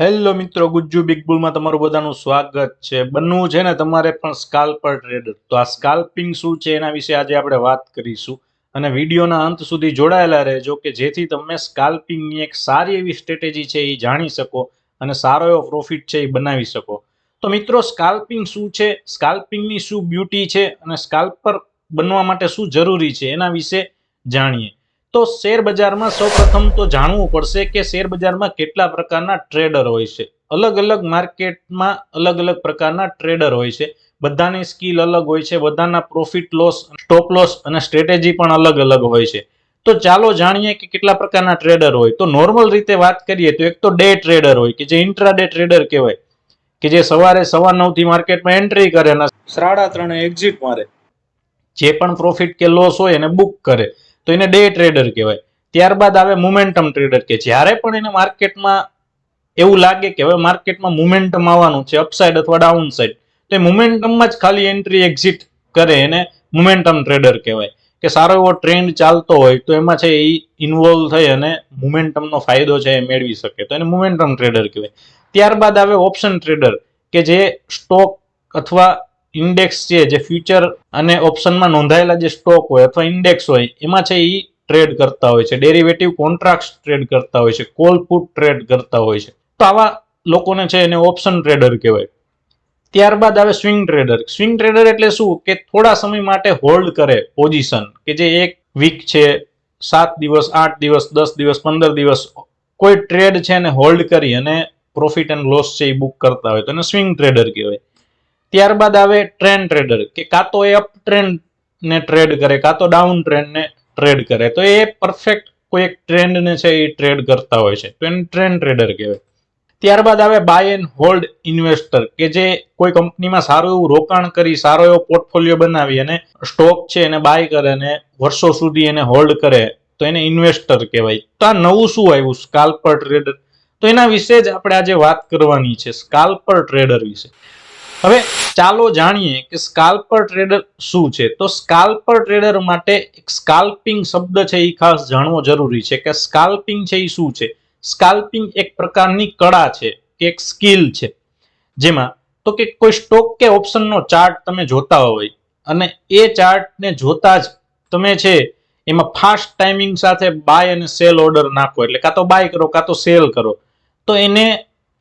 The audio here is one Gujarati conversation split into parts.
હેલો મિત્રો, ગુજ્જુ બિગ બુલમાં તમારું બધાનું સ્વાગત છે. બનવું છે ને તમારે પણ સ્કાલ્પર ટ્રેડર તો આ સ્કાલ્પિંગ શું છે એના વિશે આજે આપણે વાત કરીશું. અને વિડીયોના અંત સુધી જોડાયેલા રહેજો કે જેથી તમે સ્કાલ્પિંગની એક સારી એવી સ્ટ્રેટેજી છે એ જાણી શકો અને સારો એવો પ્રોફિટ છે એ બનાવી શકો. તો મિત્રો સ્કાલ્પિંગ શું છે? સ્કાલ્પિંગની શું બ્યુટી છે? અને સ્કાલ્પર બનવા માટે શું જરૂરી છે? એના વિશે જાણીએ. તો શેર બજારમાં સૌપ્રથમ તો જાણવું પડશે કે શેર બજારમાં કેટલા પ્રકારના ટ્રેડર હોય છે. અલગ અલગ માર્કેટમાં અલગ અલગ પ્રકારના ટ્રેડર હોય છે. બધાની સ્કિલ અલગ હોય છે, બધાના પ્રોફિટ લોસ સ્ટોપ લોસ અને સ્ટ્રેટેજી પણ અલગ અલગ હોય છે. તો ચાલો જાણીએ કે કેટલા પ્રકારના ટ્રેડર હોય. તો નોર્મલ રીતે વાત કરીએ તો એક તો ડે ટ્રેડર હોય કે જે ઇન્ટ્રાડે ટ્રેડર કહેવાય, કે જે સવારે સવા નવથી માર્કેટમાં એન્ટ્રી કરે અને સાડા ત્રણે એક્ઝિટ મારે. જે પણ પ્રોફિટ કે લોસ હોય એને બુક કરે. તો એને ડે ટ્રેડર કહેવાય. ત્યારબાદ આવે મોમેન્ટમ ટ્રેડર કે જ્યારે પણ એને માર્કેટમાં એવું લાગે કે હવે માર્કેટમાં મોમેન્ટમ આવવાનું છે અપસાઇડ અથવા ડાઉન સાઇડ તો એ મોમેન્ટમમાં જ ખાલી એન્ટ્રી એક્ઝિટ કરે એને મોમેન્ટમ ટ્રેડર કહેવાય. કે સારો એવો ટ્રેન્ડ ચાલતો હોય તો એમાં છે એ ઇન્વોલ્વ થઈ અને મોમેન્ટમનો ફાયદો છે એ મેળવી શકે. તો એને મોમેન્ટમ ટ્રેડર કહેવાય. ત્યારબાદ આવે ઓપ્શન ટ્રેડર કે જે સ્ટોક અથવા ઇન્ડેક્સ છે, જે ફ્યુચર અને ઓપ્શનમાં નોંધાયેલા જે સ્ટોક હોય અથવા ઇન્ડેક્સ હોય, એમાં છે એ ટ્રેડ કરતા હોય છે. ડેરિવેટિવ કોન્ટ્રાક્ટ ટ્રેડ કરતા હોય છે કોલ પુટ ટ્રેડ કરતા હોય છે. તો આવા લોકોને છે એને ઓપ્શન ટ્રેડર કહેવાય. ત્યારબાદ આવે સ્વિંગ ટ્રેડર સ્વિંગ ટ્રેડર એટલે શું? કે થોડા સમય માટે હોલ્ડ કરે પોઝિશન કે જે એક વીક છે, સાત દિવસ, આઠ દિવસ, દસ દિવસ, પંદર દિવસ, કોઈ ટ્રેડ છે એને હોલ્ડ કરી અને પ્રોફિટ એન્ડ લોસ છે એ બુક કરતા હોય તો એને સ્વિંગ ટ્રેડર કહેવાય. ત્યારબાદ આવે ટ્રેન્ડ ટ્રેડર કે કાં તો એ અપ ટ્રેન્ડ ને ટ્રેડ કરે, કાં તો ડાઉન ટ્રેન્ડ ને ટ્રેડ કરે. તો એ પરફેક્ટ કોઈ એક ટ્રેન્ડ ને છે એ ટ્રેડ કરતા હોય છે. તો એને ટ્રેન્ડ ટ્રેડર કહેવાય. ત્યારબાદ આવે બાય એન્ડ હોલ્ડ ઇન્વેસ્ટર કે જે કોઈ કંપનીમાં સારું એવું રોકાણ કરી, સારો એવો પોર્ટફોલિયો બનાવી અને સ્ટોક છે એને બાય કરે અને વર્ષો સુધી એને હોલ્ડ કરે, તો એને ઇન્વેસ્ટર કહેવાય. તો આ નવું શું આવ્યું? સ્કાલ્પર ટ્રેડર તો એના વિશે જ આપણે આજે વાત કરવાની છે સ્કાલ્પર ટ્રેડર વિશે. હવે ચાલો જાણીએ કે સ્કાલ્પર ટ્રેડર શું છે. તો સ્કાલ્પર ટ્રેડર માટે એક સ્કાલ્પિંગ શબ્દ છે એ ખાસ જાણવો જરૂરી છે કે સ્કાલ્પિંગ છે એ શું છે? સ્કાલ્પિંગ એક પ્રકારની કળા છે કે એક સ્કિલ છે. જેમાં તો કે કોઈ સ્ટોક કે ઓપ્શનનો ચાર્ટ તમે જોતા હોય અને એ ચાર્ટને જોતા જ તમે છે એમાં ફાસ્ટ ટાઈમિંગ સાથે બાય અને સેલ ઓર્ડર નાખો. એટલે કાં તો બાય કરો, કાં તો સેલ કરો. તો એને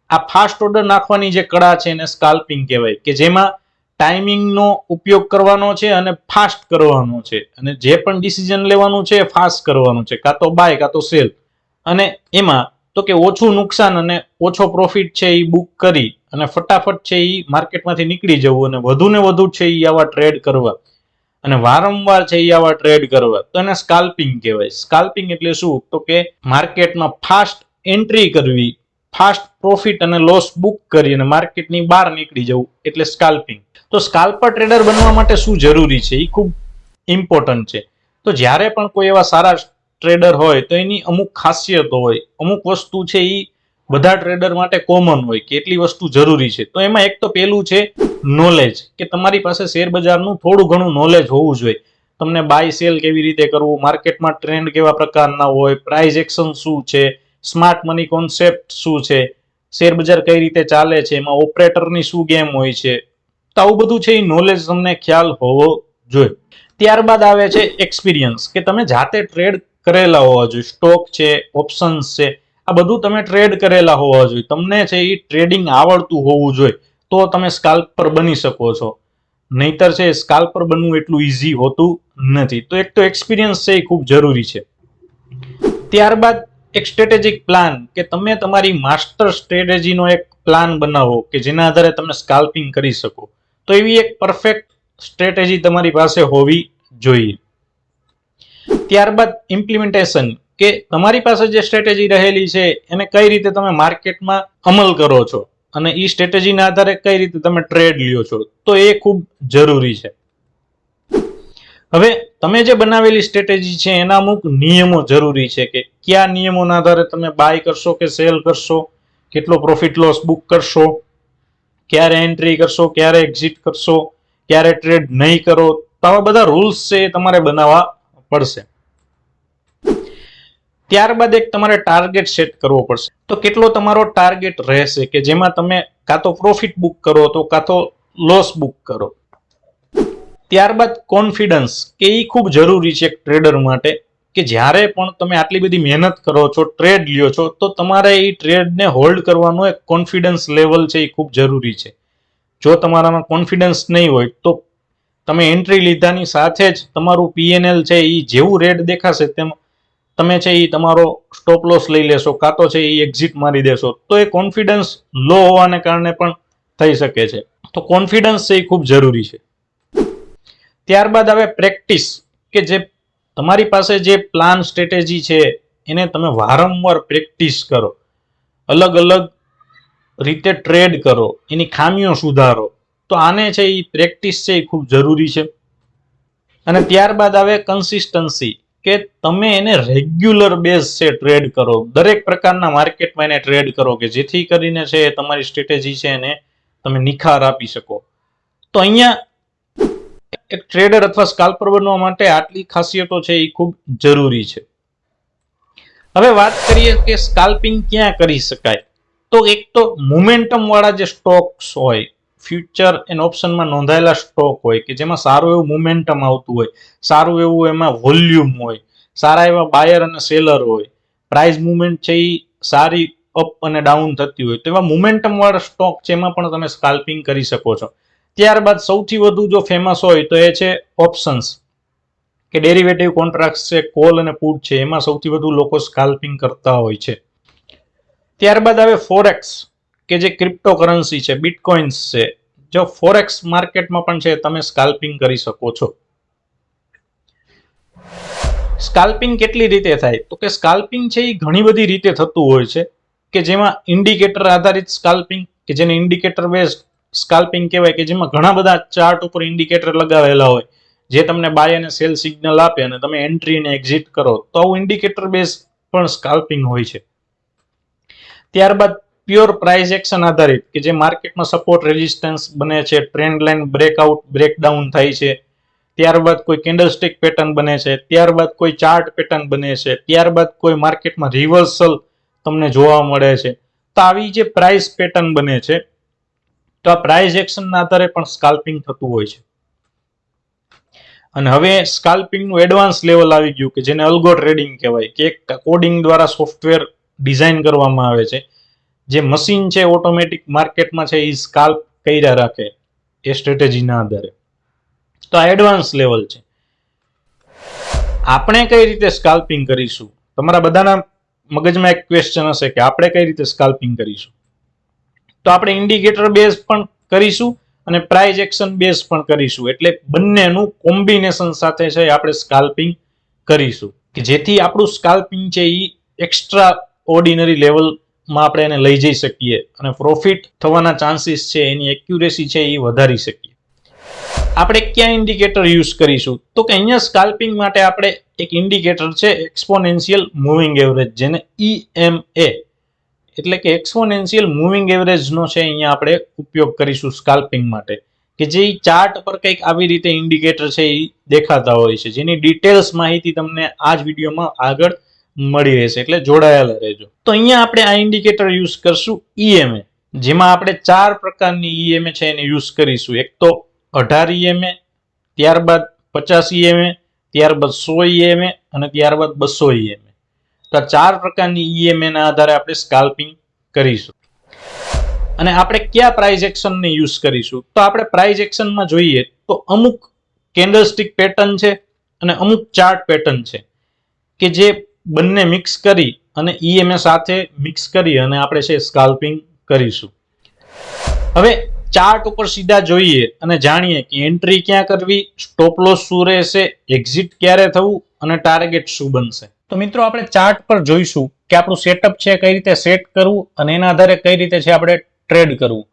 આ ફાસ્ટ ઓર્ડર નાખવાની જે કળા છે એને સ્કાલ્પિંગ કહેવાય, કે જેમાં ટાઈમિંગનો ઉપયોગ કરવાનો છે અને ફાસ્ટ કરવાનો છે. અને જે પણ ડિસિઝન લેવાનું છે એ ફાસ્ટ કરવાનું છે, કાં તો બાય કાં તો સેલ અને એમાં તો કે ઓછું નુકસાન અને ઓછો પ્રોફિટ છે એ બુક કરી અને ફટાફટ છે એ માર્કેટમાંથી નીકળી જવું અને વધુ ને વધુ છે એ આવા ટ્રેડ કરવા. અને વારંવાર છે એ આવા ટ્રેડ કરવા. તો એને સ્કાલ્પિંગ કહેવાય. સ્કાલ્પિંગ એટલે શું? તો કે માર્કેટમાં ફાસ્ટ એન્ટ્રી કરવી. ફાસ્ટ પ્રોફિટ અને લોસ બુક કરી અને માર્કેટની બહાર નીકળી જવું એટલે સ્કાલ્પિંગ તો સ્કાલ્પર ટ્રેડર બનવા માટે શું જરૂરી છે? એ ખૂબ ઇમ્પોર્ટન્ટ છે. તો જ્યારે પણ કોઈ એવા સારા ટ્રેડર હોય, તો એની અમુક ખાસિયતો હોય. અમુક વસ્તુ છે એ બધા ટ્રેડર માટે કોમન હોય કે એટલી વસ્તુ જરૂરી છે. તો એમાં એક તો પેલું છે નોલેજ કે તમારી પાસે શેરબજારનું થોડું ઘણું નોલેજ હોવું જોઈએ. તમને બાય સેલ કેવી રીતે કરવું માર્કેટમાં ટ્રેન્ડ કેવા પ્રકારના હોય પ્રાઇઝ એક્શન શું છે સ્માર્ટ મની કોન્સેપ્ટ શું છે? શેરબજાર કઈ રીતે ચાલે છે? એમાં ઓપરેટરની શું ગેમ હોય છે? તો આવું બધું છે એ નોલેજ તમને ખ્યાલ હોવો જોઈએ. ત્યારબાદ આવે છે એક્સપિરિયન્સ કે તમે જાતે ટ્રેડ કરેલા હોવા જોઈએ. સ્ટોક છે ઓપ્શન્સ છે, આ બધું તમે ટ્રેડ કરેલા હોવા જોઈએ. તમને છે એ ટ્રેડિંગ આવડતું હોવું જોઈએ, તો તમે સ્કાલ્પર બની શકો છો. નહીતર છે સ્કાલ્પર બનવું એટલું ઇઝી હોતું નથી. તો એક તો એક્સપિરિયન્સ છે એ ખૂબ જરૂરી છે. ત્યારબાદ એક સ્ટ્રેટેજિક પ્લાન કે તમે તમારી માસ્ટર સ્ટ્રેટેજીનો એક પ્લાન બનાવો કે જેના આધારે તમે સ્કાલ્પિંગ કરી શકો. તો એવી એક પરફેક્ટ સ્ટ્રેટેજી તમારી પાસે હોવી જોઈએ. ત્યારબાદ ઇમ્પ્લિમેન્ટેશન કે તમારી પાસે જે સ્ટ્રેટેજી રહેલી છે એને કઈ રીતે તમે માર્કેટમાં અમલ કરો છો અને એ સ્ટ્રેટેજીના આધારે કઈ રીતે તમે ટ્રેડ લ્યો છો. તો એ ખૂબ જરૂરી છે. હવે તમે જે બનાવેલી સ્ટ્રેટેજી છે એના અમુક નિયમો જરૂરી છે કે કયા નિયમોના આધારે તમે બાય કરશો કે સેલ કરશો, કેટલો પ્રોફિટ લોસ બુક કરશો, ક્યારે એન્ટ્રી કરશો, ક્યારે એક્ઝિટ કરશો, ક્યારે ટ્રેડ નહીં કરો આવા બધા રૂલ્સ છે એ તમારે બનાવવા પડશે. ત્યારબાદ એક તમારે ટાર્ગેટ સેટ કરવો પડશે. તો કેટલો તમારો ટાર્ગેટ રહેશે કે જેમાં તમે કાં તો પ્રોફિટ બુક કરો તો કાં તો લોસ બુક કરો? ત્યારબાદ કોન્ફિડન્સ કે એ ખૂબ જરૂરી છે એક ટ્રેડર માટે, કે જ્યારે પણ તમે આટલી બધી મહેનત કરો છો ટ્રેડ લ્યો છો, તો તમારે એ ટ્રેડને હોલ્ડ કરવાનો એક કોન્ફિડન્સ લેવલ છે એ ખૂબ જરૂરી છે. જો તમારામાં કોન્ફિડન્સ નહીં હોય, તો તમે એન્ટ્રી લીધાની સાથે જ તમારું પીએનએલ છે એ જેવું રેડ દેખાશે, તેમ તમે છે એ તમારો સ્ટોપ લોસ લઈ લેશો, કાં તો છે એ એક્ઝિટ મારી દેશો, તો એ કોન્ફિડન્સ લો હોવાને કારણે પણ થઈ શકે છે. તો કોન્ફિડન્સ છે એ ખૂબ જરૂરી છે. ત્યારબાદ આવે પ્રેક્ટિસ, કે જે તમારી પાસે જે પ્લાન સ્ટ્રેટેજી છે, એને તમે વારંવાર પ્રેક્ટિસ કરો. અલગ અલગ રીતે ટ્રેડ કરો, એની ખામીઓ સુધારો. તો આને છે એ પ્રેક્ટિસ છે એ ખૂબ જરૂરી છે. અને ત્યારબાદ આવે કન્સિસ્ટન્સી કે તમે એને રેગ્યુલર બેઝ છે ટ્રેડ કરો. દરેક પ્રકારના માર્કેટમાં એને ટ્રેડ કરો, કે જેથી કરીને છે તમારી સ્ટ્રેટેજી છે એને તમે નિખાર આપી શકો. તો અહીંયા એક ટ્રેડર અથવા સ્કાલ્પર બનવા માટે આટલી ખાસિયતો છે એ ખૂબ જરૂરી છે. હવે વાત કરીએ કે સ્કાલ્પિંગ ક્યાં કરી શકાય? તો એક તો મુમેન્ટમવાળા જે સ્ટોક્સ હોય ફ્યુચર એન્ડ ઓપ્શનમાં નોંધાયેલા સ્ટોક હોય કે જેમાં સારું એવું મુમેન્ટમ આવતું હોય, સારું એવું એમાં વોલ્યુમ હોય, સારા એવા બાયર અને સેલર હોય પ્રાઇસ મુવમેન્ટ છે એ સારી અપ અને ડાઉન થતી હોય, તો એવા મોમેન્ટમ વાળા સ્ટોક છે એમાં પણ તમે સ્કાલ્પિંગ કરી શકો છો. ત્યારબાદ સૌથી વધુ જો ફેમસ હોય તો એ છે ઓપ્શન્સ કે ડેરિવેટિવ કોન્ટ્રાક્ટ છે કોલ અને પુટ છે, એમાં સૌથી વધુ લોકો સ્કાલ્પિંગ કરતા હોય છે. ત્યારબાદ આવે ફોરેક્સ કે જે ક્રિપ્ટો કરન્સી છે બિટકોઇન્સ છે. જો ફોરેક્સ માર્કેટમાં પણ છે, તમે સ્કાલ્પિંગ કરી શકો છો. સ્કાલ્પિંગ કેટલી રીતે થાય? તો કે સ્કાલ્પિંગ છે, એ ઘણી બધી રીતે થતું હોય છે, કે જેમાં ઇન્ડિકેટર આધારિત સ્કાલ્પિંગ કે જેને ઇન્ડિકેટર બેઝ સ્કાલ્પિંગ કહેવાય કે જેમાં ઘણા બધા ચાર્ટ ઉપર ઇન્ડિકેટર લગાવેલા હોય, જે તમને બાય અને સેલ સિગ્નલ આપે અને તમે એન્ટ્રી અને એક્ઝિટ કરો, તો આવું ઇન્ડિકેટર બેઝ પણ સ્કાલ્પિંગ હોય છે. ત્યારબાદ પ્યોર પ્રાઇસ એક્શન આધારિત, કે જે માર્કેટમાં સપોર્ટ રેઝિસ્ટન્સ બને છે ટ્રેન્ડ લાઇન બ્રેકઆઉટ બ્રેકડાઉન થાય છે. ત્યારબાદ કોઈ કેન્ડલસ્ટિક પેટર્ન બને છે, ત્યારબાદ કોઈ ચાર્ટ પેટર્ન બને છે, ત્યારબાદ કોઈ માર્કેટમાં રિવર્સલ તમને જોવા મળે છે. તો આવી જે પ્રાઇસ પેટર્ન બને છે તો આ પ્રાઇઝ એક્શનના આધારે પણ સ્કાલ્પિંગ થતું હોય છે. અને હવે સ્કાલ્પિંગનું એડવાન્સ લેવલ આવી ગયું કે જેને અલ્ગો ટ્રેડિંગ કહેવાય, કે કોડિંગ દ્વારા સોફ્ટવેર ડિઝાઇન કરવામાં આવે છે. જે મશીન છે ઓટોમેટિક માર્કેટમાં છે એ સ્કાલ્પ કર્યા રાખે એ સ્ટ્રેટેજીના આધારે. તો આ એડવાન્સ લેવલ છે. આપણે કઈ રીતે સ્કાલ્પિંગ કરીશું? તમારા બધાના મગજમાં એક ક્વેશ્ચન હશે કે આપણે કઈ રીતે સ્કાલ્પિંગ કરીશું? તો આપણે ઇન્ડિકેટર બેઝ પણ કરીશું અને પ્રાઇઝ એક્શન બેઝ પણ કરીશું. એટલે બંનેનું કોમ્બિનેશન સાથે છે આપણે સ્કાલ્પિંગ કરીશું. કે જેથી આપણું સ્કાલ્પિંગ છે એ એક્સ્ટ્રા ઓર્ડિનરી લેવલમાં આપણે એને લઈ જઈ શકીએ અને પ્રોફિટ થવાના ચાન્સીસ છે એની એક્યુરેસી છે એ વધારી શકીએ. આપણે ક્યાં ઇન્ડિકેટર યુઝ કરીશું? તો કે અહીંયા સ્કાલ્પિંગ માટે આપણે એક ઇન્ડિકેટર છે એક્સપોનેન્શિયલ મૂવિંગ એવરેજ જેને ઈએમએ એટલે કે એક્સપોનેન્શિયલ મૂવિંગ એવરેજનો છે અહીંયા આપણે ઉપયોગ કરીશું સ્કાલ્પિંગ માટે, કે જે ચાર્ટ પર કંઈક આવી રીતે ઇન્ડિકેટર છે એ દેખાતા હોય છે, જેની ડિટેલ્સ માહિતી તમને આ જ વિડીયોમાં આગળ મળી રહેશે, એટલે જોડાયેલા રહેજો. તો અહીંયા આપણે આ ઇન્ડિકેટર યુઝ કરશું ઈએમએ જેમાં આપણે ચાર પ્રકારની ઈએમએ છે એને યુઝ કરીશું. એક તો અઢાર ઈએમએ ત્યારબાદ પચાસ ઈએમએ ત્યારબાદ સો ઈએમએ અને ત્યારબાદ બસો ઈએમએ તો ચાર પ્રકારની ઈએમએ ના આધારે આપણે સ્કાલ્પિંગ કરીશું. અને આપણે કયા પ્રાઇઝ એક્શનને યુઝ કરીશું? તો આપણે પ્રાઇઝ એક્શનમાં જોઈએ તો અમુક કેન્ડલસ્ટિક પેટર્ન છે અને અમુક ચાર્ટ પેટર્ન છે કે જે બંને મિક્સ કરી અને ઈએમએ સાથે મિક્સ કરી અને આપણે છે સ્કાલ્પિંગ કરીશું. હવે ચાર્ટ ઉપર સીધા જોઈએ અને જાણીએ કે એન્ટ્રી ક્યાં કરવી સ્ટોપ લોસ શું રહેશે એક્ઝિટ ક્યારે થવું અને ટાર્ગેટ શું બનશે. તો મિત્રો આપણે ચાર્ટ પર જોઈશું કે આપણું સેટઅપ છે કઈ રીતે સેટ કરવું અને એના આધારે કઈ રીતે છે આપણે ટ્રેડ કરવું.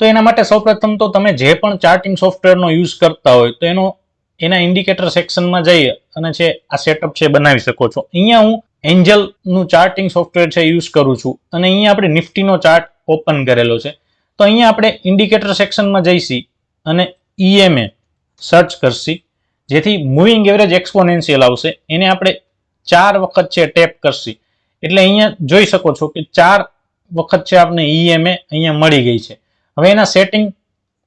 તો એના માટે સૌપ્રથમ તો તમે જે પણ ચાર્ટિંગ સોફ્ટવેરનો યુઝ કરતા હોય તો એનો, એના ઇન્ડિકેટર સેક્શનમાં જઈ અને છે આ સેટઅપ છે બનાવી શકો છો. અહીંયા હું એન્જલનું ચાર્ટિંગ સોફ્ટવેર છે યુઝ કરું છું અને અહીંયા આપણે નિફ્ટીનો ચાર્ટ ઓપન કરેલો છે. તો અહીંયા આપણે ઇન્ડિકેટર સેક્શનમાં જઈશી અને ઈએમએ સર્ચ કરશી. જેથી મૂવિંગ એવરેજ એક્સપોનેન્શિયલ આવશે. એને આપણે ચાર વખત છે ટેપ કરશી. એટલે અહીંયા જોઈ શકો છો કે ચાર વખત છે આપને ઈએમએ અહીંયા મળી ગઈ છે. હવે એના સેટિંગ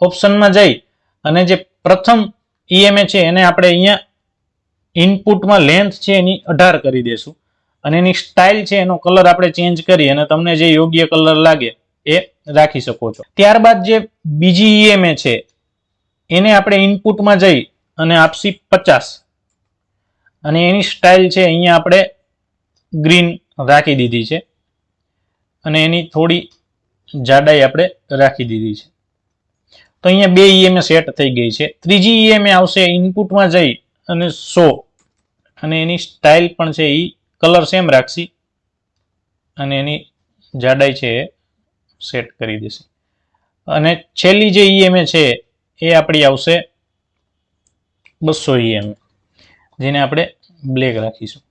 ઓપ્શનમાં જઈ અને જે પ્રથમ ઈએમએ છે એને આપણે અહીંયા ઇનપુટમાં લેન્થ છે એની અઢાર કરી દેશું. અને એની સ્ટાઇલ છે એનો કલર આપણે ચેન્જ કરી અને તમને જે યોગ્ય કલર લાગે એ રાખી શકો છો. ત્યારબાદ જે બીજી ઈએમએ છે, એને આપણે ઇનપુટમાં જઈ અને આપસી પચાસ. અને એની સ્ટાઇલ છે, અહીંયા આપણે ગ્રીન રાખી દીધી છે. અને એની થોડી જાડાઈ આપણે રાખી દીધી છે. તો અહીંયા બે ઈએમએ સેટ થઈ ગઈ છે. ત્રીજી ઈએમએ આવશે ઇનપુટમાં જઈ અને સો અને એની સ્ટાઇલ પણ છે એ કલર સેમ રાખશી. અને એની જાડાઈ છે, એ સેટ કરી દેશે. અને છેલ્લી જે ઈએમએ છે, એ આપણી આવશે બસો ઈએમએ જેને આપણે બ્લેક રાખીશું.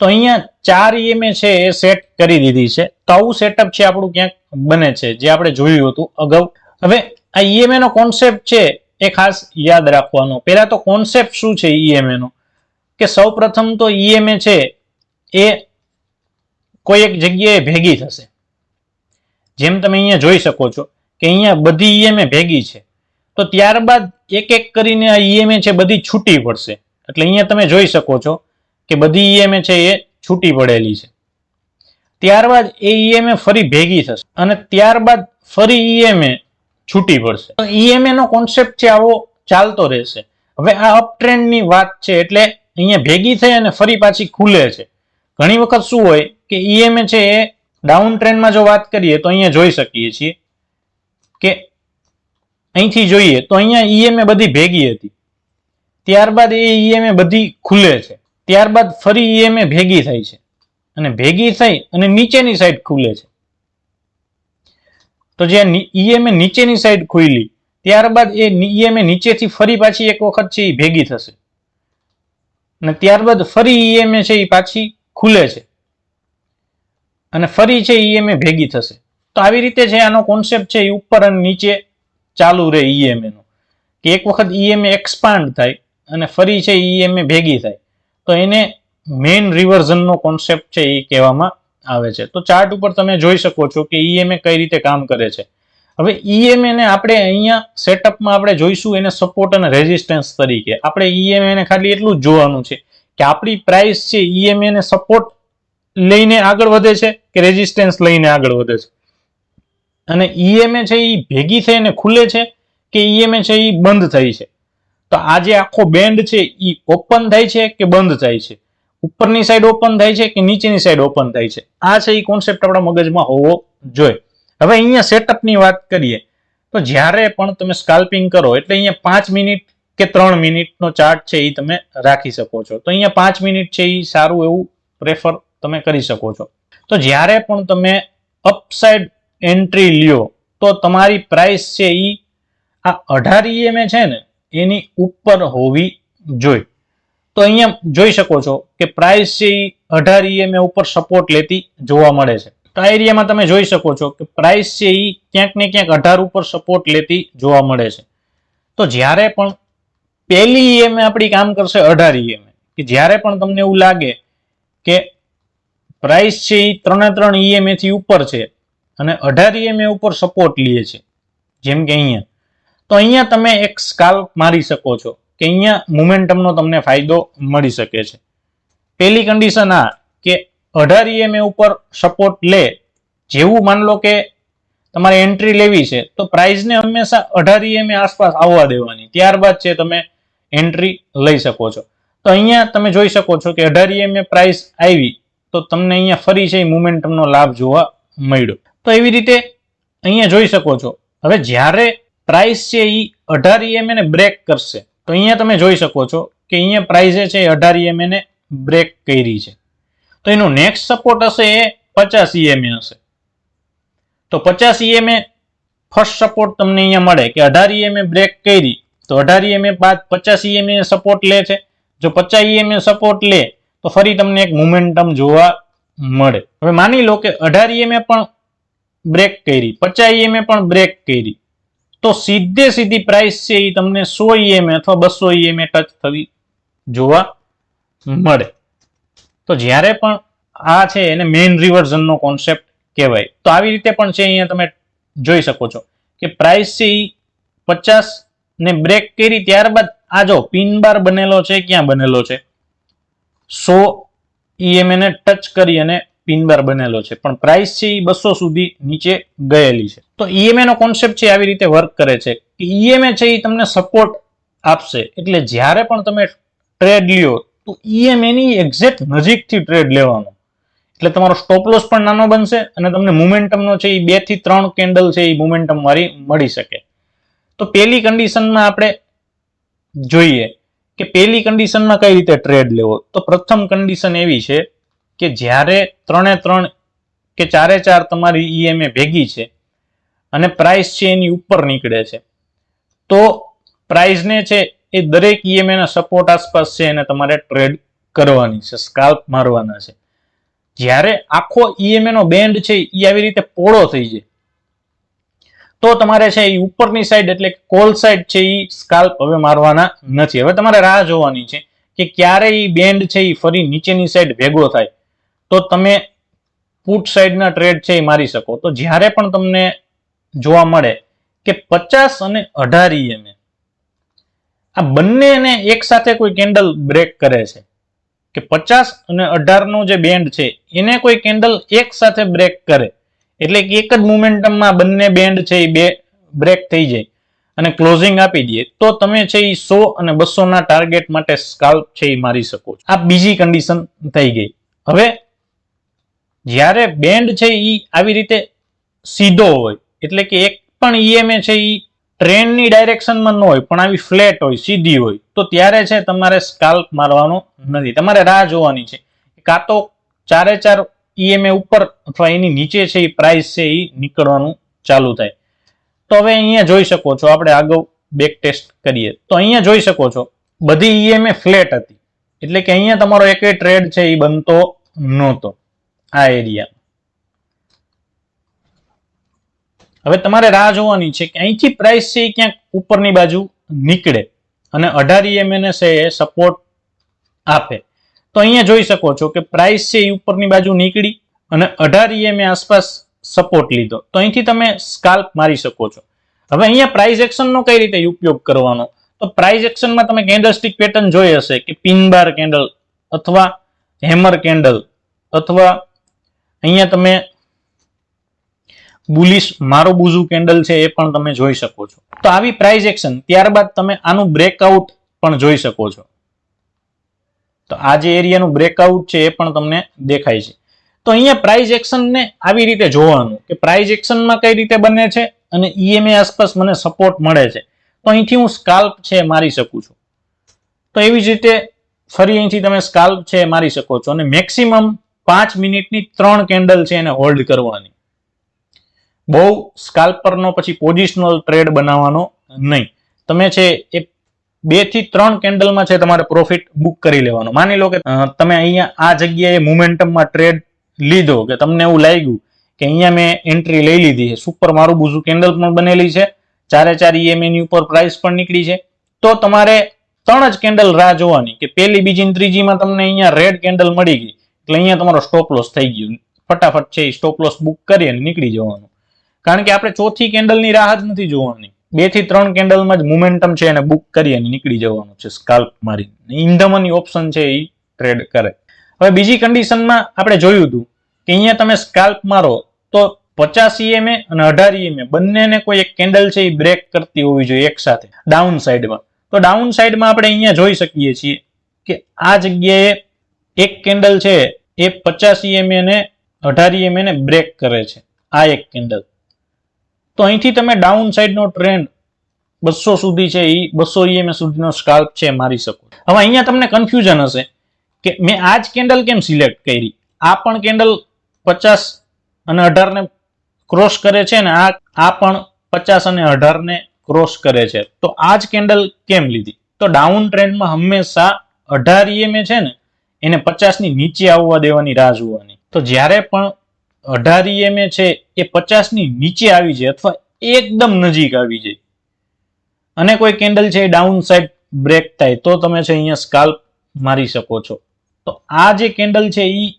તો અહીંયા ચાર ઈએમએ છે એ સેટ કરી દીધી છે. તો આવું સેટઅપ છે આપણું ક્યાંક બને છે, જે આપણે જોયું હતું અગાઉ. હવે આ ઈએમએ નો કોન્સેપ્ટ છે એ ખાસ યાદ રાખવાનો. પહેલા તો કોન્સેપ્ટ શું છે ઈએમએ નો? કે સૌ પ્રથમ તો ઈએમએ છે એ કોઈ એક જગ્યાએ ભેગી થશે. જેમ તમે અહીંયા જોઈ શકો છો કે અહીંયા બધી ઈએમએ ભેગી છે. તો ત્યારબાદ એક એક કરીને આ ઈએમએ છે બધી છૂટી પડશે. એટલે અહીંયા તમે જોઈ શકો છો કે બધી ઈએમએ છે એ છૂટી પડેલી છે. ત્યારબાદ એ ઈએમએ ફરી ભેગી થશે અને ત્યારબાદ ફરી ઈએમએ છૂટી પડશે. તો ઈએમએ નો કોન્સેપ્ટ છે આવો ચાલતો રહેશે. હવે આ અપ ટ્રેન્ડની વાત છે એટલે અહીંયા ભેગી થઈ અને ફરી પાછી ખુલે છે. ઘણી વખત શું હોય કે ઈએમએ છે એ ડાઉન ટ્રેન્ડમાં જો વાત કરીએ તો અહીંયા જોઈ શકીએ છીએ કે અહીંથી જોઈએ તો અહીંયા ઈએમએ બધી ભેગી હતી. ત્યારબાદ એ ઈએમએ બધી ખુલે છે. ત્યારબાદ ફરી ઈએમએ ભેગી થાય છે. અને ભેગી થઈ અને નીચેની સાઈડ ખુલે છે. તો જે ઈએમએ નીચેની સાઈડ ખુલી, ત્યારબાદ એ ઈએમએ નીચેથી ફરી પાછી એક વખત છે એ ભેગી થશે. અને ત્યારબાદ ફરી ઈએમએ છે એ પાછી ખુલે છે. અને ફરી છે ઈએમએ ભેગી થશે. તો આવી રીતે છે આનો કોન્સેપ્ટ છે એ ઉપર અને નીચે ચાલુ રહે ઈએમએ નું. કે એક વખત ઈએમએ એક્સપાન્ડ થાય અને ફરી છે ઈએમએ ભેગી થાય, તો એને મેઇન રિવર્ઝનનો કોન્સેપ્ટ છે એ કહેવામાં આવે છે. તો ચાર્ટ ઉપર તમે જોઈ શકો છો કે ઈએમએ કઈ રીતે કામ કરે છે. હવે ઈએમએ ને આપણે અહીંયા સેટઅપમાં આપણે જોઈશું એને સપોર્ટ અને રેઝિસ્ટન્સ તરીકે. આપણે ઈએમએ ને ખાલી એટલું જ જોવાનું છે કે આપણી પ્રાઇસ છે ઈએમએ ને સપોર્ટ લઈને આગળ વધે છે કે રેઝિસ્ટન્સ લઈને આગળ વધે છે? અને ઈએમએ છે એ ભેગી થઈ અને ખુલે છે કે ઈએમએ છે એ બંધ થઈ છે? તો આ જે આખો બેન્ડ છે એ ઓપન થાય છે કે બંધ થાય છે? ઉપરની સાઈડ ઓપન થાય છે કે નીચેની સાઈડ ઓપન થાય છે? આ છે એ કોન્સેપ્ટ આપણા મગજમાં હોવો જોઈએ. હવે અહીંયા સેટઅપની વાત કરીએ, તો જ્યારે પણ તમે સ્કાલ્પિંગ કરો, એટલે અહીંયા પાંચ મિનિટ કે ત્રણ મિનિટનો ચાર્ટ છે એ તમે રાખી શકો છો. તો અહીંયા પાંચ મિનિટ છે એ સારું એવું પ્રેફર તમે કરી શકો છો. તો જ્યારે પણ તમે અપસાઇડ એન્ટ્રી લ્યો. તો તમારી પ્રાઇસ છે એ આ અઢાર ઈએમએ છે ને, એની ઉપર હોવી જોઈએ તો અહીંયા જોઈ શકો છો કે પ્રાઇસ છે એ અઢાર ઈએમએ ઉપર સપોર્ટ લેતી જોવા મળે છે. તો આ એરિયામાં તમે જોઈ શકો છો કે પ્રાઇસ છે એ ક્યાંક ને ક્યાંક અઢાર ઉપર સપોર્ટ લેતી જોવા મળે છે. તો જ્યારે પણ પહેલી ઈએમએ આપણી કામ કરશે અઢાર ઈએમએ કે જ્યારે પણ તમને એવું લાગે કે પ્રાઇસ છે એ ત્રણે ત્રણ ઈએમએ થી ઉપર છે અને અઢાર ઈએમએ ઉપર સપોર્ટ લે છે. જેમ કે અહીંયા. તો અહીંયા તમે એક સ્કાલ મારી શકો છો કે અહીંયા મોમેન્ટમનો તમને ફાયદો મળી શકે છે. પહેલી કન્ડિશન આ કે અઢાર ઈએમએ ઉપર સપોર્ટ લે, જેવું માન લો કે તમારે એન્ટ્રી લેવી છે, તો પ્રાઇઝને હંમેશા અઢાર ઈએમએ આસપાસ આવવા દેવાની. ત્યારબાદ છે તમે એન્ટ્રી લઈ શકો છો. તો અહીંયા તમે જોઈ શકો છો કે અઢાર ઈએમએ પ્રાઇસ આવી તો તમને અહીંયા ફરી છે મુમેન્ટમનો લાભ જોવા મળ્યો. તો એવી રીતે અહીંયા જોઈ શકો છો. હવે જ્યારે પ્રાઇસ છે એ અઢાર ઈએમ એને બ્રેક કરશે, તો અહીંયા તમે જોઈ શકો છો કે અહીંયા પ્રાઇસે છે એ અઢાર ઈએમ એને બ્રેક કરી છે. તો એનો નેક્સ્ટ સપોર્ટ હશે એ પચાસ ઈએમએ હશે. તો પચાસ ઈએમએ ફર્સ્ટ સપોર્ટ તમને અહીંયા મળે કે અઢાર ઈએમએ બ્રેક કરી, તો અઢાર ઈએમએ બાદ પચાસ ઈએમએ સપોર્ટ લે છે. જો પચાસ ઈએમએ સપોર્ટ લે, તો ફરી તમને એક મોમેન્ટમ જોવા મળે. હવે માની લો કે અઢાર ઈએમએ પણ બ્રેક કરી. પચાસ ઈએમએ પણ બ્રેક કરી. તો સીધે સીધી પ્રાઇસ છે એ તમને સો ઈએમએ અથવા બસો ઈએમએ ટચ થવી જોવા મળે. તો જ્યારે પણ આ છે એને મેઇન રિવર્ઝનનો કોન્સેપ્ટ કહેવાય. તો આવી રીતે પણ છે અહીંયા તમે જોઈ શકો છો કે પ્રાઇસ છે એ પચાસ ને બ્રેક કરી ત્યારબાદ આ જો પિન બાર બનેલો છે, ક્યાં બનેલો છે? સો ઈએમએ ને ટચ કરી અને પિન બાર બનેલો છે. પણ પ્રાઇસ છે એ બસો સુધી નીચે ગયેલી છે. તો ઈએમએ નો કોન્સેપ્ટ છે આવી રીતે વર્ક કરે છે. કે ઈએમએ છે એ તમને સપોર્ટ આપશે. એટલે જ્યારે પણ તમે ટ્રેડ લ્યો, તો ઈએમએ ની એક્ઝેક્ટ નજીકથી ટ્રેડ લેવાનો. એટલે તમારો સ્ટોપ લોસ પણ નાનો બનશે અને તમને મુમેન્ટમનો છે એ બેથી ત્રણ કેન્ડલ છે એ મુમેન્ટમ વાળી મળી શકે. તો પેલી કન્ડિશનમાં આપણે જોઈએ કે પેલી કન્ડિશનમાં કઈ રીતે ટ્રેડ લેવો. તો પ્રથમ કન્ડિશન એવી છે કે જ્યારે ત્રણે ત્રણ કે ચારે ચાર તમારી ઈએમએ ભેગી છે અને પ્રાઇસ છે એની ઉપર નીકળે છે, તો પ્રાઇઝને છે એ દરેક ઈએમએ ના સપોર્ટ આસપાસ છે એને તમારે ટ્રેડ કરવાની છે સ્કાલ્પ મારવાના છે. જ્યારે આખો ઈએમએ નો બેન્ડ છે એ આવી રીતે પોળો થઈ જાય, તો તમારે છે એ ઉપરની સાઈડ એટલે કોલ સાઈડ છે એ સ્કાલ્પ હવે મારવાના નથી. હવે તમારે રાહ જોવાની છે કે ક્યારે એ બેન્ડ છે એ ફરી નીચેની સાઈડ ભેગો થાય. તો તમે પુટ સાઈડના ટ્રેડ છે એ મારી શકો. તો જ્યારે પણ તમને જોવા મળે કે પચાસ અને અઢાર ઈએમએ આ બંનેને એક સાથે કોઈ કેન્ડલ બ્રેક કરે છે. કે પચાસ અને અઢારનો જે બેન્ડ છે, એને કોઈ કેન્ડલ એક સાથે બ્રેક કરે. એટલે એક જ મુમેન્ટમમાં બંને બેન્ડ છે એ બે બ્રેક થઈ જાય અને ક્લોઝિંગ આપી દઈએ. તો તમે છે એ સો અને બસો ના ટાર્ગેટ માટે સ્કાલ્પ છે એ મારી શકો આ બીજી કન્ડિશન થઈ ગઈ. હવે જ્યારે બેન્ડ છે એ આવી રીતે સીધો હોય, એટલે કે એક પણ ઈએમએ છે એ ટ્રેનની ડાયરેક્શનમાં ન હોય, પણ આવી ફ્લેટ હોય, સીધી હોય, તો ત્યારે છે તમારે સ્કાલ્પ મારવાનો નથી. તમારે રાહ જોવાની છે. કાં તો ચારે ચાર ઈએમએ ઉપર અથવા એની નીચે છે એ પ્રાઇસ છે એ નીકળવાનું ચાલુ થાય. તો હવે અહીંયા જોઈ શકો છો, આપણે આગળ બેક ટેસ્ટ કરીએ. તો અહીંયા જોઈ શકો છો, બધી ઈએમએ ફ્લેટ હતી. એટલે કે અહીંયા તમારો એકેય ટ્રેડ છે એ બનતો નહોતો. આ હવે તમારે રાહ જોવાની છે કે અહીંથી પ્રાઇસ છે ક્યાંક ઉપરની બાજુ નીકળે અને અઢાર ઈએમએને છે એ સપોર્ટ આપે. તો અહીંયા જોઈ શકો છો કે પ્રાઇસ છે એ ઉપરની બાજુ નીકળી અને અઢાર ઈએમએ આસપાસ સપોર્ટ લીધો. તો અહીંથી તમે સ્કાલ્પ મારી શકો છો. હવે અહીંયા પ્રાઇસ એક્શનનો કઈ રીતે ઉપયોગ કરવાનો? તો પ્રાઇસ એક્શનમાં તમે કેન્ડલસ્ટિક પેટર્ન જોઈ હશે કે પિન બાર કેન્ડલ અથવા હેમર કેન્ડલ અથવા અહીંયા તમે બુલિશ, મારો બુઝુ કેન્ડલ છે એ પણ તમે જોઈ શકો છો. તો આવી પ્રાઇસ એક્શન ત્યારબાદ તમે આનું બ્રેકઆઉટ પણ જોઈ શકો છો. તો આ જે એરિયાનું બ્રેકઆઉટ છે એ પણ તમને દેખાય છે. તો અહીંયા પ્રાઇસ એક્શનને આવી રીતે જોવાનું કે પ્રાઇસ એક્શનમાં કઈ રીતે બને છે અને ઈએમએ આસપાસ મને સપોર્ટ મળે છે. તો અહીંથી હું સ્કાલ્પ છે મારી શકું છું. તો એવી જ રીતે ફરી અહીંથી તમે સ્કાલ્પ છે મારી શકો છો અને મેક્સિમમ પાંચ મિનિટની ત્રણ કેન્ડલ છે એને હોલ્ડ કરવાની. બહુ સ્કાલ્પરનો પછી પોઝિશનલ ટ્રેડ બનાવવાનો નહીં. તમે છે એ બેથી ત્રણ કેન્ડલમાં છે તમારે પ્રોફિટ બુક કરી લેવાનો. માની લો કે તમે અહીંયા આ જગ્યાએ મુમેન્ટમમાં ટ્રેડ લીધો કે તમને એવું લાગ્યું કે અહીંયા મેં એન્ટ્રી લઈ લીધી છે. સુપર મારું બીજું કેન્ડલ પણ બનેલી છે. ચારે ચાર ઈએમએની ઉપર પ્રાઇસ પણ નીકળી છે. તો તમારે ત્રણ જ કેન્ડલ રાહ જોવાની કે પેલી, બીજી ત્રીજીમાં તમને અહીંયા રેડ કેન્ડલ મળી ગઈ. એટલે અહીંયા તમારો સ્ટોપ લોસ થઈ ગયું. ફટાફટ છે સ્ટોપ લોસ બુક કરી અને નીકળી જવાનું. કારણ કે આપણે ચોથી કેન્ડલની રાહ જ નથી જોવાની. બેથી ત્રણ કેન્ડલમાં જ મુમેન્ટમ છે એને બુક કરી અને નીકળી જવાનું છે સ્કાલ્પ મારી. ઇન્ધમની ઓપ્શન છે એ ટ્રેડ કરે. હવે બીજી કન્ડિશનમાં આપણે જોયું હતું કે અહીંયા તમે સ્કાલ્પ મારો તો પચાસ ઈએમએ અને અઢાર ઈએમએ બંનેને કોઈ એક કેન્ડલ છે એ બ્રેક કરતી હોવી જોઈએ એક સાથે. ડાઉન સાઈડમાં તો ડાઉન સાઈડમાં આપણે અહીંયા જોઈ શકીએ છીએ કે આ જગ્યાએ એક કેન્ડલ છે, એ પચાસ ઈએમએ ને અઢાર ઈએમએ ને બ્રેક કરે છે. આ એક કેન્ડલ તો અહીંથી તમે ડાઉન સાઈડનો ટ્રેન્ડ બસો સુધી છે એ બસો ઈએમએ સુધીનો સ્કાલ્પ છે, મારી શકો હવે અહીંયા તમને કન્ફ્યુઝન હશે કે મેં આ જ કેન્ડલ કેમ સિલેક્ટ કરી? આ પણ કેન્ડલ પચાસ અને અઢારને ક્રોસ કરે છે ને આ આ પણ પચાસ અને અઢારને ક્રોસ કરે છે. તો આ જ કેન્ડલ કેમ લીધી? તો ડાઉન ટ્રેન્ડમાં હંમેશા અઢાર ઈએમએ છે ને એને પચાસની નીચે આવવા દેવાની રાહ જોવાની. તો જ્યારે પણ અઢાર ઈએમએ છે, એ પચાસની નીચે આવી જાય અથવા એકદમ નજીક આવી જાય. અને કોઈ કેન્ડલ છે ડાઉન સાઈડ બ્રેક થાય, તો તમે છે અહીંયા સ્કાલ્પ મારી શકો છો. તો આ જે કેન્ડલ છે એ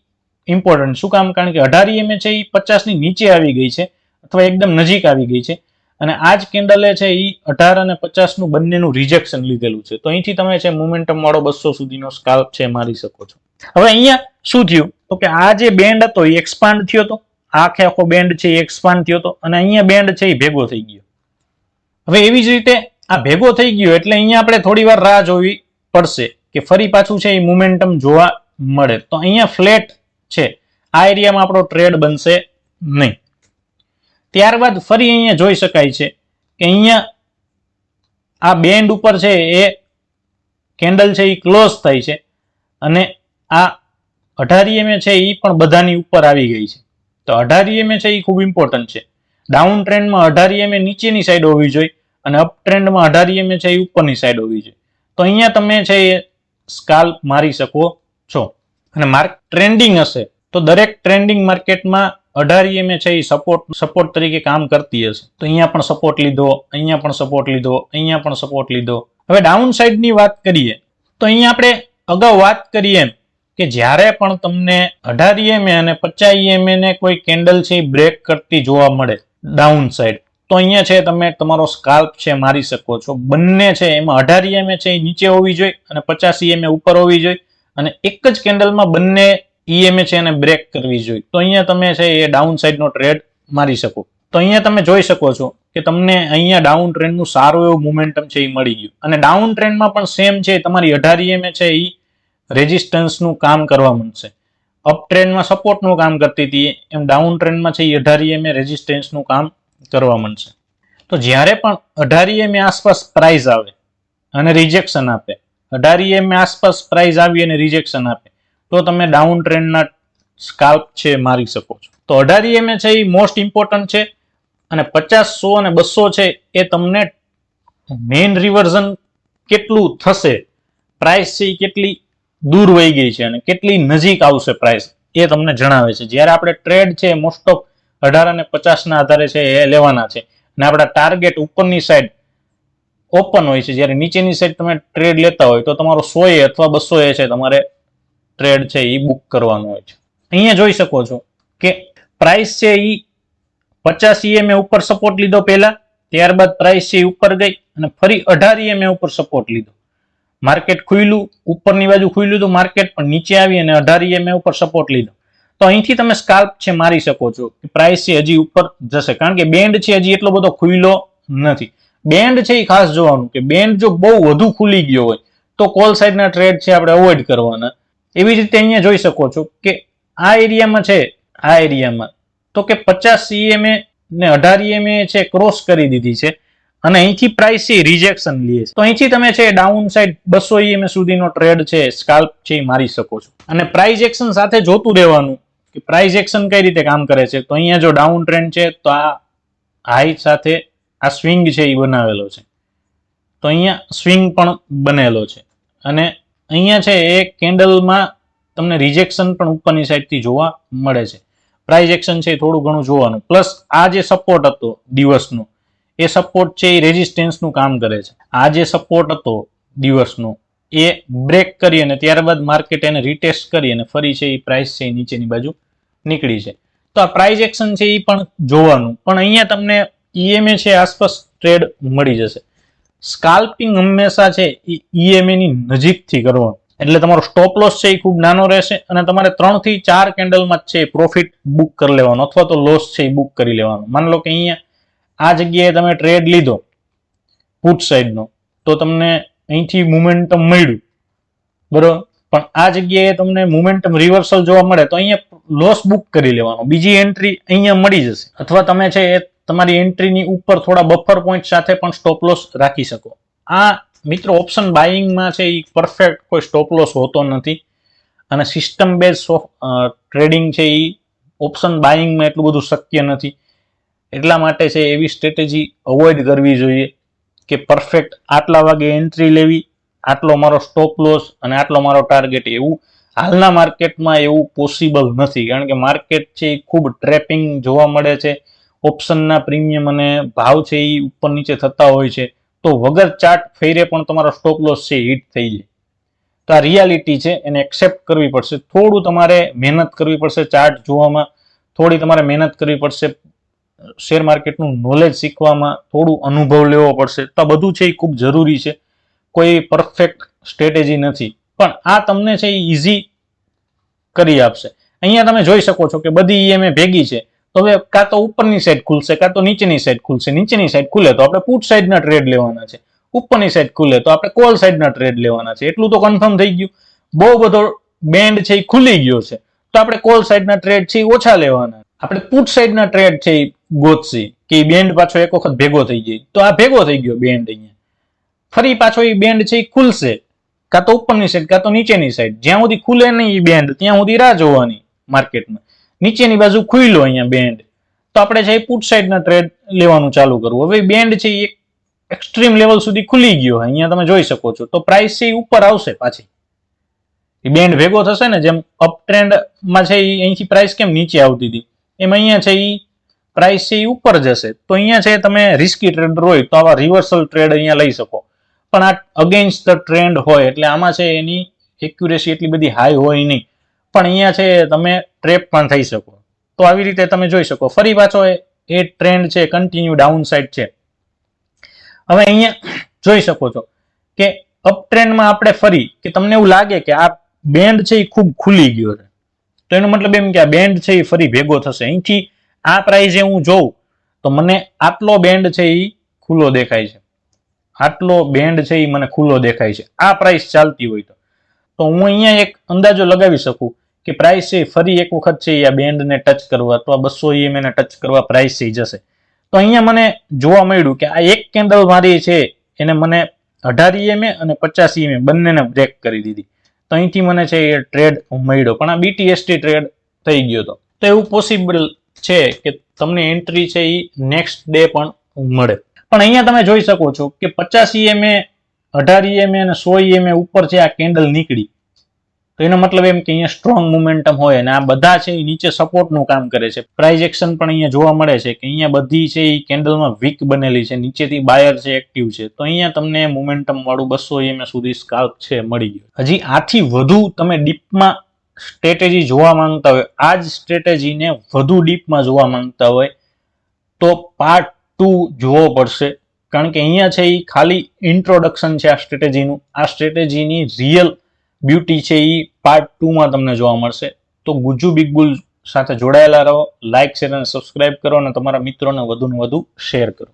ઇમ્પોર્ટન્ટ. શું કામ? કારણ કે અઢાર ઈએમએ છે એ પચાસની નીચે આવી ગઈ છે અથવા એકદમ નજીક આવી ગઈ છે. અને આ જ કેન્ડલે છે એ અઢાર અને પચાસનું બંનેનું રિજેક્શન લીધેલું છે. તો અહીંથી તમે છે મોમેન્ટમ વાળો બસો સુધીનો સ્કાલ્પ છે મારી શકો છો. હવે અહીંયા શું થયું? તો કે આ જે બેન્ડ હતો એ એક્સપાન્ડ થયો હતો આખે આખો બેન્ડ છે એ એક્સપાન્ડ થયો હતો અને અહીંયા બેન્ડ છે એ ભેગો થઈ ગયો. હવે એવી જ રીતે આ ભેગો થઈ ગયો એટલે અહીંયા આપણે થોડી વાર રાહ જોવી પડશે કે ફરી પાછું છે એ મોમેન્ટમ જોવા મળે. તો અહીંયા ફ્લેટ છે. આ એરિયામાં આપણો ટ્રેડ બનશે નહીં. ત્યારબાદ ફરી અહીંયા જોઈ શકાય છે કે અહીંયા આ બેન્ડ ઉપર છે એ કેન્ડલ છે એ ક્લોઝ થાય છે અને આ અઢાર EMA છે એ પણ બધાની ઉપર આવી ગઈ છે. તો અઢાર EMA છે એ ખૂબ ઇમ્પોર્ટન્ટ છે. ડાઉન ટ્રેન્ડમાં અઢાર EMA નીચેની સાઈડ હોવી જોઈએ અને અપ ટ્રેન્ડમાં અઢાર EMA છે એ ઉપરની સાઈડ હોવી જોઈએ. તો અહીંયા તમે છે એ સ્કાલ મારી શકો છો. અને માર્ક ટ્રેન્ડિંગ હશે. તો દરેક ટ્રેન્ડિંગ માર્કેટમાં અઢાર ઈએમએ છે એ સપોર્ટ સપોર્ટ તરીકે કામ કરતી હશે. તો અહીંયા પણ સપોર્ટ લીધો, અહીંયા પણ સપોર્ટ લીધો, અહીંયા પણ સપોર્ટ લીધો. હવે ડાઉન સાઈડની વાત કરીએ, તો અહીંયા આપણે અગાઉ વાત કરીએ એમ કે જ્યારે પણ તમને અઢાર ઈએમએ અને પચાસ ઈએમએ ને કોઈ કેન્ડલ છે એ બ્રેક કરતી જોવા મળે ડાઉન સાઈડ તો અહીંયા છે તમે, તમારો સ્કાલ્પ છે મારી શકો છો. બંને છે એમાં અઢાર ઈએમએ છે એ નીચે હોવી જોઈએ અને પચાસ ઈએમએ ઉપર હોવી જોઈએ અને એક જ કેન્ડલમાં બંને EMA છે એને બ્રેક કરવી જોઈએ. તો અહીંયા તમે છે એ ડાઉન સાઈડનો ટ્રેડ મારી શકો. તો અહીંયા તમે જોઈ શકો છો કે તમને અહીંયા ડાઉન ટ્રેન્ડનું સારું એવું મોમેન્ટમ છે એ મળી ગયું. અને ડાઉન ટ્રેન્ડમાં પણ સેમ છે, તમારી અઢાર ઈએમએ છે એ રેઝિસ્ટન્સનું કામ કરવા માંડશે. અપ ટ્રેન્ડમાં સપોર્ટનું કામ કરતી હતી એમ ડાઉન ટ્રેન્ડમાં છે એ અઢાર ઈએમએ રેઝિસ્ટન્સનું કામ કરવા માંડશે. તો જ્યારે પણ અઢાર ઈએમએ આસપાસ પ્રાઇઝ આવે અને રિજેક્શન આપે, અઢાર ઈએમએ આસપાસ પ્રાઇઝ આવી અને રિજેક્શન આપે તો તમે ડાઉન ટ્રેન્ડના સ્કાલ્પ છે મારી શકો છો. તો અઢાર એમ છે એ મોસ્ટ ઇમ્પોર્ટન્ટ છે અને પચાસ સો અને બસો છે એ તમને મેઇન રિવર્ઝન કેટલું થશે? પ્રાઇસ છે એ કેટલી દૂર વહી ગઈ છે અને કેટલી નજીક આવશે પ્રાઇસ એ તમને જણાવે છે. જ્યારે આપણે ટ્રેડ છે મોસ્ટ ઓફ અઢાર અને પચાસના આધારે છે એ લેવાના છે. અને આપણા ટાર્ગેટ ઉપરની સાઈડ ઓપન હોય છે. જ્યારે નીચેની સાઈડ તમે ટ્રેડ લેતા હોય તો તમારો સો એ અથવા બસો એ છે તમારે ટ્રેડ છે એ બુક કરવાનો હોય છે. અહીંયા જોઈ શકો છો કે પ્રાઇસ છે એ પચાસ ઈએમએ ઉપર સપોર્ટ લીધો પહેલા, ત્યારબાદ પ્રાઇસ છે એ ઉપર ગઈ અને ફરી અઢાર ઈએમએ ઉપર સપોર્ટ લીધો. માર્કેટ ખુલ્યું ઉપરની બાજુ ખુલ્યું તો માર્કેટ પણ નીચે આવી અને અઢાર ઈએમએ ઉપર સપોર્ટ લીધો. તો અહીંથી તમે સ્કાલ્પ છે મારી શકો છો કે પ્રાઇસ છે હજી ઉપર જશે. કારણ કે બેન્ડ છે હજી એટલો બધો ખુલ્લો નથી. બેન્ડ છે એ ખાસ જોવાનું કે બેન્ડ જો બહુ વધુ ખુલી ગયો હોય, તો કોલ સાઈડના ટ્રેડ છે આપણે અવોઇડ કરવાના. એવી જ રીતે અહીંયા જોઈ શકો છો કે આ એરિયામાં છે, આ એરિયામાં. તો કે પચાસ સીએમએ ને અઢાર ઈએમએ છે ક્રોસ કરી દીધી છે અને અહીંથી પ્રાઇસ છે રિજેક્શન લે છે. તો અહીંથી તમે છે ડાઉન સાઈડ બસો ઈએમએ સુધીનો ટ્રેડ છે સ્કાલ્પ છે એ મારી શકો છો. અને પ્રાઇસ એક્શન સાથે જોતું રહેવાનું કે પ્રાઇસ એક્શન કઈ રીતે કામ કરે છે. તો અહીંયા જો ડાઉન ટ્રેન્ડ છે, તો આ હાઈ સાથે આ સ્વિંગ છે એ બનાવેલો છે. તો અહીંયા સ્વિંગ પણ બનેલો છે. અને અહીંયા છે, એ કેન્ડલમાં તમને રિજેક્શન પણ ઉપરની સાઈડથી જોવા મળે છે. પ્રાઇઝ એક્શન છે થોડું ઘણું જોવાનું. પ્લસ આ જે સપોર્ટ હતો દિવસનો, એ સપોર્ટ છે એ રેઝિસ્ટન્સનું કામ કરે છે. આ જે સપોર્ટ હતો દિવસનો, એ બ્રેક કરી અને ત્યારબાદ માર્કેટ એને રિટેસ્ટ કરી અને ફરી છે એ પ્રાઇસ છે એ નીચેની બાજુ નીકળી છે. તો આ પ્રાઇઝ એક્શન છે એ પણ જોવાનું. પણ અહીંયા તમને ઈએમએ છે આસપાસ ટ્રેડ મળી જશે. સ્કાલ્પિંગ હંમેશા છે એ EMA ની નજીકથી કરવાનું. એટલે તમારો સ્ટોપ લોસ છે એ ખૂબ નાનો રહેશે અને તમારે ત્રણથી ચાર કેન્ડલમાં જ છે પ્રોફિટ બુક કરી લેવાનો અથવા તો લોસ છે એ બુક કરી લેવાનો. માની લો કે અહીંયા આ જગ્યાએ તમે ટ્રેડ લીધો પુટ સાઈડનો તો તમને અહીંથી મુમેન્ટમ મળ્યું. બરોબર? પણ આ જગ્યાએ તમને મુમેન્ટમ રિવર્સલ જોવા મળે તો અહીંયા લોસ બુક કરી લેવાનો. બીજી એન્ટ્રી અહીંયા મળી જશે. અથવા તમે છે એ તમારી એન્ટ્રીની ઉપર થોડા બફર પોઈન્ટ સાથે પણ સ્ટોપ લોસ રાખી શકો. આ મિત્રો ઓપ્શન બાઇંગમાં છે એ પરફેક્ટ કોઈ સ્ટોપ લોસ હોતો નથી. અને સિસ્ટમ બેઝ ટ્રેડિંગ છે એ ઓપ્શન બાઇંગમાં એટલું બધું શક્ય નથી. એટલા માટે છે, એવી સ્ટ્રેટેજી અવોઇડ કરવી જોઈએ કે પરફેક્ટ આટલા વાગે એન્ટ્રી લેવી, આટલો મારો સ્ટોપ લોસ અને આટલો મારો ટાર્ગેટ એવું હાલના માર્કેટમાં એવું પોસિબલ નથી. કારણ કે માર્કેટ છે એ ખૂબ ટ્રેપિંગ જોવા મળે છે. ઓપ્શનના પ્રીમિયમ અને ભાવ છે એ ઉપર નીચે થતા હોય છે, તો વગર ચાર્ટ ફેરે પણ તમારો સ્ટોપ લોસ છે હિટ થઈ જાય. તો આ રિયાલિટી છે, એને એક્સેપ્ટ કરવી પડશે. થોડું તમારે મહેનત કરવી પડશે ચાર્ટ જોવામાં, થોડી તમારે મહેનત કરવી પડશે શેર માર્કેટનું નોલેજ શીખવામાં, થોડું અનુભવ લેવો પડશે. તો બધું છે એ ખૂબ જરૂરી છે. કોઈ પરફેક્ટ સ્ટ્રેટેજી નથી. પણ આ તમને છે એ ઇઝી કરી આપશે. અહીંયા તમે જોઈ શકો છો કે બધી ઈએમએ ભેગી છે. હવે કાં તો ઉપરની સાઈડ ખુલશે, કાં તો નીચેની સાઈડ ખુલશે. નીચેની સાઈડ ખુલે તો આપણે પુટ સાઈડના ટ્રેડ લેવાના છે. ઉપરની સાઈડ ખુલે તો આપણે કોલ સાઈડના ટ્રેડ લેવાના છે. એટલું તો કન્ફર્મ થઈ ગયું. બહુ બધો બેન્ડ છે એ ખુલી ગયો છે. તો આપણે કોલ સાઈડના ટ્રેડ છે એ ઓછા લેવાના. આપણે પુટ સાઈડના ટ્રેડ છે એ ગોતશી કે એ બેન્ડ પાછો એક વખત ભેગો થઈ જાય. તો આ ભેગો થઈ ગયો બેન્ડ અહીંયા. ફરી પાછો એ બેન્ડ છે એ ખુલશે. કાં તો ઉપરની સાઈડ કાં તો નીચેની સાઈડ જ્યાં સુધી ખુલે નહીં એ બેન્ડ ત્યાં સુધી રાહ જોવાની માર્કેટમાં નીચેની બાજુ ખુલ્લો અહીંયા બેન્ડ તો આપણે છે પુટ સાઈડના ટ્રેડ લેવાનું ચાલુ કરવું. હવે બેન્ડ છે એ એક એક્સ્ટ્રીમ લેવલ સુધી ખુલી ગયો અહીંયા તમે જોઈ શકો છો. તો પ્રાઇસ છે ઉપર આવશે પાછી. એ બેન્ડ ભેગો થશે ને, જેમ અપ ટ્રેન્ડમાં છે એ અહીંથી પ્રાઇસ કેમ નીચે આવતી હતી? એમ અહીંયા છે એ પ્રાઇસ છે એ ઉપર જશે. તો અહીંયા છે તમે રિસ્કી ટ્રેડર હોય તો આવા રિવર્સલ ટ્રેડ અહીંયા લઈ શકો. પણ આ અગેન્સ્ટ ધ ટ્રેન્ડ હોય, એટલે આમાં છે એની એક્યુરેસી એટલી બધી હાઈ હોય નહીં. પણ અહીંયા છે, તમે ટ્રેપ પણ થઈ શકો. તો આવી રીતે તમે જોઈ શકો. ફરી પાછો એ- ટ્રેન્ડ છે કન્ટિન્યુ ડાઉન સાઈડ છે. હવે અહીંયા જોઈ શકો છો કે અપ ટ્રેન્ડમાં આપણે ફરી કે તમને એવું લાગે કે આ બેન્ડ છે એ ખૂબ ખુલી ગયો છે. તો એનો મતલબ એમ કે આ બેન્ડ છે એ ફરી ભેગો થશે. અહીંથી આ પ્રાઇઝે હું જોઉં, તો મને આટલો બેન્ડ છે એ ખુલ્લો દેખાય છે. આટલો બેન્ડ છે એ મને ખુલ્લો દેખાય છે. આ પ્રાઇસ ચાલતી હોય તો. તો હું અહીંયા એક અંદાજો લગાવી શકું કે પ્રાઇસ એ ફરી એક વખત છે આ બેન્ડને ટચ કરવા અથવા બસો ઈએમ એને ટચ કરવા પ્રાઇસ એ જશે. તો અહીંયા મને જોવા મળ્યું કે આ એક કેન્ડલ મારી છે, એને મને અઢાર ઈએમએ અને પચાસ ઈએમએ બંનેને બ્રેક કરી દીધી. તો અહીંથી મને છે એ ટ્રેડ મળ્યો. પણ આ બીટીએસટી ટ્રેડ થઈ ગયો હતો તો એવું પોસિબલ છે કે તમને એન્ટ્રી છે એ નેક્સ્ટ ડે પણ મળે. પણ અહીંયા તમે જોઈ શકો છો કે પચાસ ઈએમએ અઢાર ઈએમએ અને સો ઈએમએ ઉપર છે આ કેન્ડલ નીકળી, તો એનો મતલબ એમ કે અહીંયા સ્ટ્રોંગ મોમેન્ટમ હોય અને આ બધા છે એ નીચે સપોર્ટનું કામ કરે છે. પ્રાઇઝ એક્શન પણ અહીંયા જોવા મળે છે કે અહીંયા બધી છે એ કેન્ડલમાં વીક બનેલી છે, નીચેથી બાયર છે એક્ટિવ છે, તો અહીંયા તમને મોમેન્ટમ વાળું બસો એમ સુધી સ્કાલ્પ છે, મળી ગયું. હજી આથી વધુ તમે ડીપમાં સ્ટ્રેટેજી જોવા માંગતા હોય આ જ સ્ટ્રેટેજીને વધુ ડીપમાં જોવા માંગતા હોય, તો પાર્ટ ટુ જોવો પડશે. કારણ કે અહીંયા છે એ ખાલી ઇન્ટ્રોડક્શન છે આ સ્ટ્રેટેજીનું આ સ્ટ્રેટેજીની રિયલ બ્યુટી છે એ પાર્ટ ટુમાં તમને જોવા મળશે. તો ગુજ્જુ બિગ બુલ સાથે જોડાયેલા રહો લાઇક શેર અને સબસ્ક્રાઇબ કરો અને તમારા મિત્રોને વધુને વધુ શેર કરો.